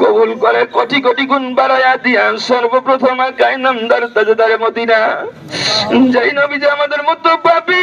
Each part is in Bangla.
কবুল করে কোটি কোটি গুণ বাড়াইয়া দিয়া সর্বপ্রথম আকাই নামদার তাজদার মদিনা। যাই নবী যে আমাদের মতো পাপি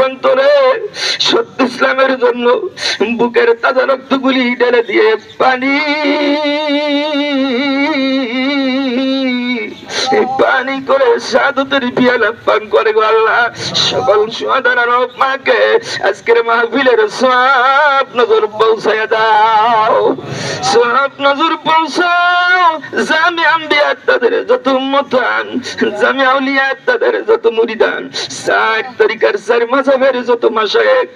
জন্য বুকের তাজা রক্তগুলি ঢেলে দিয়ে পানি পানি করে সাধুদের পিয়ালা পান করে গো আল্লাহ। সকল সুয়াদানার মাকে আজকের মাহফিলের সব নজর পৌঁছায় দাও। সব নজর পৌঁছাও। জামি আম্বিয়া তাদের যত মতান জামি আউলিয়া তাদের যত মুরিদান। সাত তরিকার সার মাঝাবের যত মাসায়েক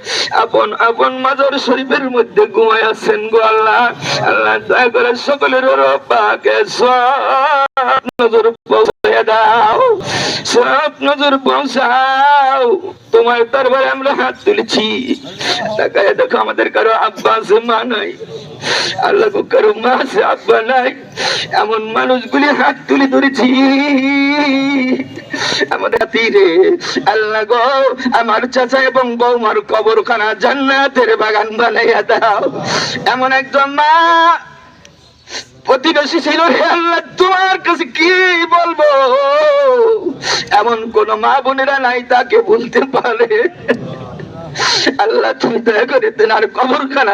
আপন আপন মাজার শরীফের মধ্যে ঘুমায় আছেন গো আল্লাহ। আল্লাহ দয়া করে সকলের রব্বাকে সব নজর পৌঁছায় দাও, সব নজর পৌঁছাও। তোমার আমরা হাত তাকায় দেখো আমাদের কারও মা নাই। আল্লাহ কারও মা আব্বা নাই। এমন মানুষগুলি হাত তুলে ধরেছি। আমাদের তীরে আল্লাহ গো, আমার চাচা এবং বৌমার কবরখানা জান্নাতের বাগান বানাইয়া দাও। এমন একজন মা প্রতিবেশী ছিল আল্লাহ, তোমার কাছে কি বলব? এমন কোন মা বোনেরা নাই, তাকে বলতে পারে। আল্লাহ, তুমি দয়া করে তেনার কবরখানা